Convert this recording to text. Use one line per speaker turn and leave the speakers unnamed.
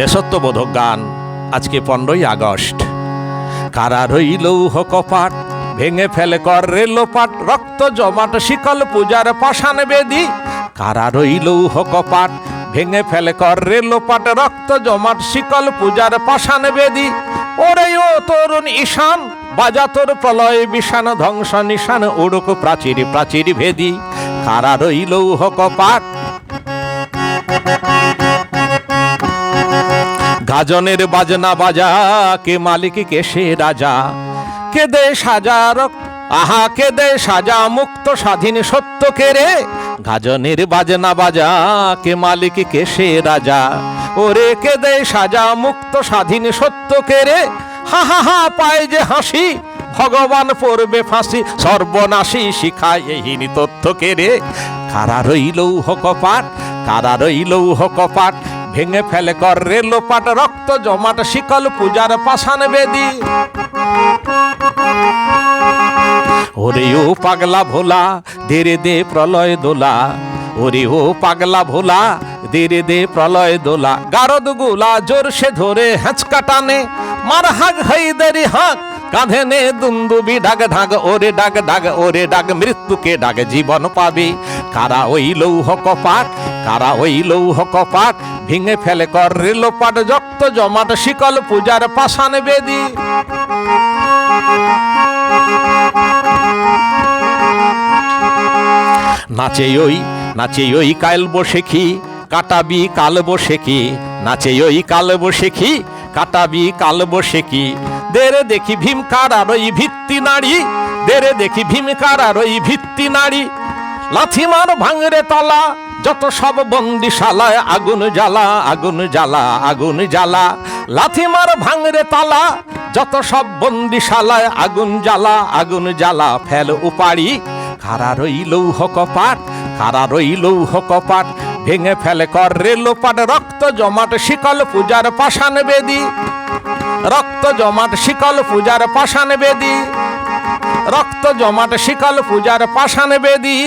দেশত্ববোধক গান আজকে পনেরোই আগস্ট। কারা রইল কপাট, ভেঙে ফেলে কর রেলোপাট রক্ত জমাট, শিকল পূজার পাষাণ বেদি। কারা রইল কপাট, ভেঙে ফেলে কর রেলোপাট রক্ত জমাট, শিকল পূজার পাষাণ বেদি। ওরে ও তরুণ ঈশান, বাজা তোর প্রলয় বিষান ধ্বংস নিশান উড়ুক প্রাচীর প্রাচীর ভেদি। কারা রইল কপাট? গাজনের বাজনা বাজা, কে মালিক, কে সে রাজা? কে দে সাজার আহা কে দে সাজা, মুক্ত স্বাধীন সত্য কে রে? গাজনের বাজনা বাজা, কে মালিক, কে সে রাজা? ওরে কে দে সাজা, মুক্ত স্বাধীন সত্য কে রে? হা হা হা, পায় যে হাসি, ভগবান পড়বে ফাঁসি, সর্বনাশী শিখায় এইহীন তথ্য কে রে? কারা রইল কপাট, কারা রইল কপাট ভেঙে ফেলে কর রেলোপাট রক্ত জমাট শিকল পূজার পাষাণ বেদি। ওরে ও পাগলা ভোলা, ধীরে দে প্রলয় দোলা। ওরে ও পাগলা ভোলা, ধীরে দে প্রলয় দোলা। গারদগুলা জোর সে ধরে হেঁচকা টানে, মার হাই দেরি হাক কাঁধে নে দুন্দুবি ডাক ঢাক ওরে ডাক ডাক ওরে ডাক মৃত্যুকে ডাক জীবন পাবি। কারা ওই লৌহ কপাট, কারা ওই লৌহ কপাট, ভেঙে ফেলে কর রেলোপাট রক্ত জমাট শিকল পূজার পাষাণ বেদি। নাচে ওই নাচে ওই কাল বসে খি কাটাবি কাল বসে কি, নাচে ওই কাল বসে খি কাটাবি কাল বসে কি? দেরে দেখি ভীম কারার ওই ভিত্তি নারী দেরে দেখি ভীম কারার ওই ভিত্তি নারী লাথি মার ভাঙরে তলা, যত সব বন্দিশালায় আগুন জ্বালা আগুন জ্বালা আগুন জ্বালা। লাথি মার ভাঙরে তালা, যত সব বন্দিশালায় আগুন জ্বালা আগুন জ্বালা। ফেল উপাড়ি কারা রইল কপাট কারা রইল কপাট। ভেঙে ফেলে কর রেলোপাট রক্ত জমাট শিকল পূজার পাষাণ বেদি। রক্ত জমাট শিকল পূজার পাষাণ বেদি। রক্ত জমাট শিকল পূজার পাষাণ বেদি।